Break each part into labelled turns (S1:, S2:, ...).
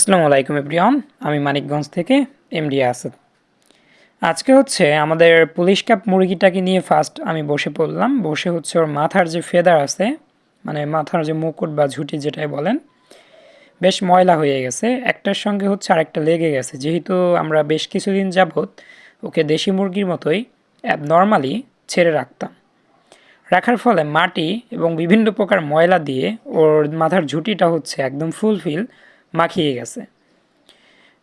S1: আসসালামু আলাইকুম এভরিওয়ান, আমি মানিকগঞ্জ থেকে এমডি আসাদ আজকে হচ্ছে আমাদের পুলিশ কাপ মুরগিটাকে নিয়ে ফার্স্ট আমি বসে পড়লাম। বসে হচ্ছে ওর মাথার যে ফেদার আছে মানে মাথার যে মুকুট বা ঝুঁটি যেটাই বলেন, বেশ ময়লা হয়ে গেছে। একটার সঙ্গে হচ্ছে আরেকটা লেগে গেছে। যেহেতু আমরা বেশ কিছুদিন যাবৎ ওকে দেশি মুরগির মতোই নর্মালি ছেড়ে রাখতাম। রাখার ফলে মাটি এবং বিভিন্ন প্রকার ময়লা দিয়ে ওর মাথার ঝুঁটিটা হচ্ছে একদম ফুলফিল মাখিয়ে গেছে।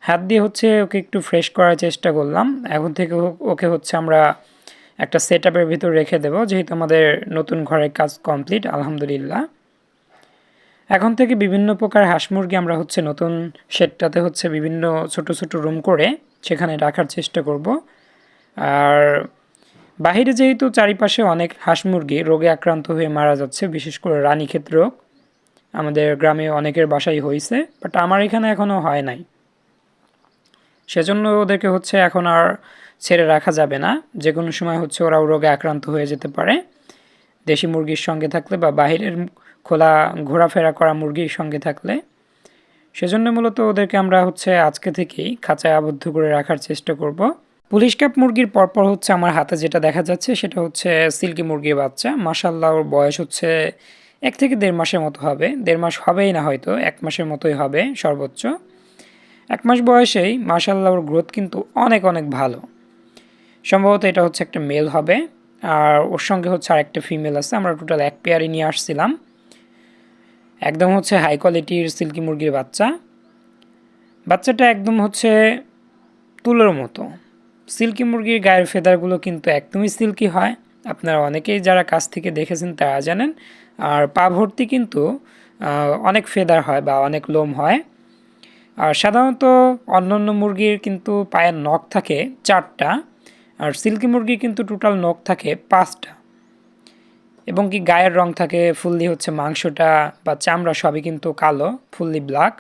S1: হাত দিয়ে হচ্ছে ওকে একটু ফ্রেশ করার চেষ্টা করলাম। এখন থেকে ওকে হচ্ছে আমরা একটা সেট আপের ভিতর রেখে দেবো, যেহেতু আমাদের নতুন ঘরের কাজ কমপ্লিট আলহামদুলিল্লাহ। এখন থেকে বিভিন্ন প্রকার হাঁস মুরগি আমরা হচ্ছে নতুন শেডটাতে হচ্ছে বিভিন্ন ছোট ছোট রুম করে সেখানে রাখার চেষ্টা করব। আর বাহিরে যেহেতু চারিপাশে অনেক হাঁস মুরগি রোগে আক্রান্ত হয়ে মারা যাচ্ছে, বিশেষ করে রানীক্ষেত রোগ আমাদের গ্রামে অনেকের বাসাই হয়েছে বাট আমার এখানে এখনও হয় নাই। সেজন্য ওদেরকে হচ্ছে এখন আর ছেড়ে রাখা যাবে না। যে কোনো সময় হচ্ছে ওরাও রোগে আক্রান্ত হয়ে যেতে পারে। দেশি মুরগির সঙ্গে থাকলে বা বাহিরের খোলা ঘোরাফেরা করা মুরগির সঙ্গে থাকলে। সেজন্য মূলত ওদেরকে আমরা হচ্ছে আজকে থেকেই খাঁচায় আবদ্ধ করে রাখার চেষ্টা করব। পুলিশ ক্যাপ মুরগির পরপর হচ্ছে আমার হাতে যেটা দেখা যাচ্ছে সেটা হচ্ছে সিল্কি মুরগির বাচ্চা। মাসাল্লাহ ওর বয়স হচ্ছে এক থেকে দেড় মাসের মতো হবে। দেড় মাস হবেই না হয়তো, এক মাসের মতোই হবে সর্বোচ্চ। এক মাস বয়সেই মাসাল্লাহ ওর গ্রোথ কিন্তু অনেক অনেক ভালো। সম্ভবত এটা হচ্ছে একটা মেল হবে। আর ওর সঙ্গে হচ্ছে আর একটা ফিমেল আছে। আমরা টোটাল এক পেয়ারই নিয়ে আসছিলাম। একদম হচ্ছে হাই কোয়ালিটির সিল্কি মুরগির বাচ্চা। বাচ্চাটা একদম হচ্ছে তুলোর মতো। সিল্কি মুরগির গায়ের ফেদারগুলো কিন্তু একদমই সিল্কি হয়। আপনারা অনেকেই যারা কাছ থেকে দেখেছেন তারা জানেন। আর পা ভর্তি কিন্তু অনেক ফেদার হয় বা অনেক লোম হয়। আর সাধারণত অন্যান্য মুরগির কিন্তু পায়ের নখ থাকে চারটা, আর সিল্কি মুরগির কিন্তু টোটাল নখ থাকে পাঁচটা। এবং কি গায়ের রং থাকে, ফুললি হচ্ছে মাংসটা বা চামড়া সবই কিন্তু কালো, ফুললি ব্ল্যাক।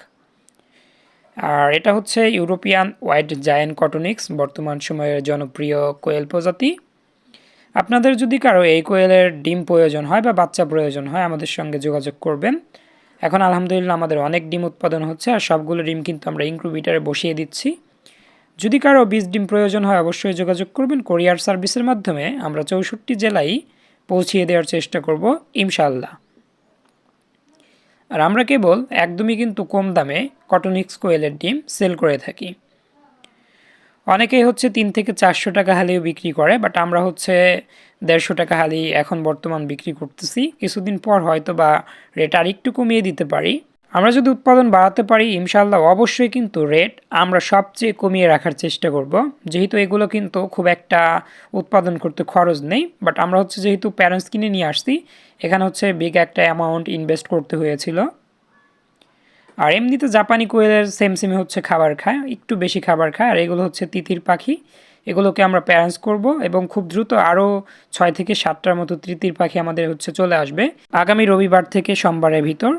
S1: আর এটা হচ্ছে ইউরোপিয়ান হোয়াইট জায়েন্ট কটনিক্স, বর্তমান সময়ের জনপ্রিয় কোয়েল প্রজাতি। আপনাদের যদি কারও এই কোয়েলের ডিম প্রয়োজন হয় বা বাচ্চা প্রয়োজন হয়, আমাদের সঙ্গে যোগাযোগ করবেন। এখন আলহামদুলিল্লাহ আমাদের অনেক ডিম উৎপাদন হচ্ছে আর সবগুলো ডিম কিন্তু আমরা ইনক্রুবিটারে বসিয়ে দিচ্ছি। যদি কারও বীজ ডিম প্রয়োজন হয়, অবশ্যই যোগাযোগ করবেন। কোরিয়ার সার্ভিসের মাধ্যমে আমরা চৌষট্টি জেলায় পৌঁছিয়ে দেওয়ার চেষ্টা করব ইনশাল্লাহ আর আমরা কেবল একদমই কিন্তু কম দামে কটনিক্স কোয়েলের ডিম সেল করে থাকি। অনেকেই হচ্ছে তিন থেকে চারশো টাকা হালিও বিক্রি করে বাট আমরা হচ্ছে দেড়শো টাকা হালি এখন বর্তমান বিক্রি করতেছি। কিছুদিন পর হয়তো বা রেট আর একটু কমিয়ে দিতে পারি। আমরা যদি উৎপাদন বাড়াতে পারি ইনশাল্লাহ অবশ্যই কিন্তু রেট আমরা সবচেয়ে কমিয়ে রাখার চেষ্টা করব। যেহেতু এগুলো কিন্তু খুব একটা উৎপাদন করতে খরচ নেই বাট আমরা হচ্ছে যেহেতু প্যারেন্টস কিনে নিয়ে আসছি, এখানে হচ্ছে বিগ একটা অ্যামাউন্ট ইনভেস্ট করতে হয়েছিল। আর এমনিতে জাপানি কোয়েলের সেম সেমে হচ্ছে খাবার খায়, একটু বেশি খাবার খায়। আর এগুলো হচ্ছে তিতির পাখি। এগুলোকে আমরা প্যারেন্টস করব এবং খুব দ্রুত আরও ছয় থেকে সাতটার মতো তৃতীর পাখি আমাদের হচ্ছে চলে আসবে আগামী রবিবার থেকে সোমবারের ভিতর।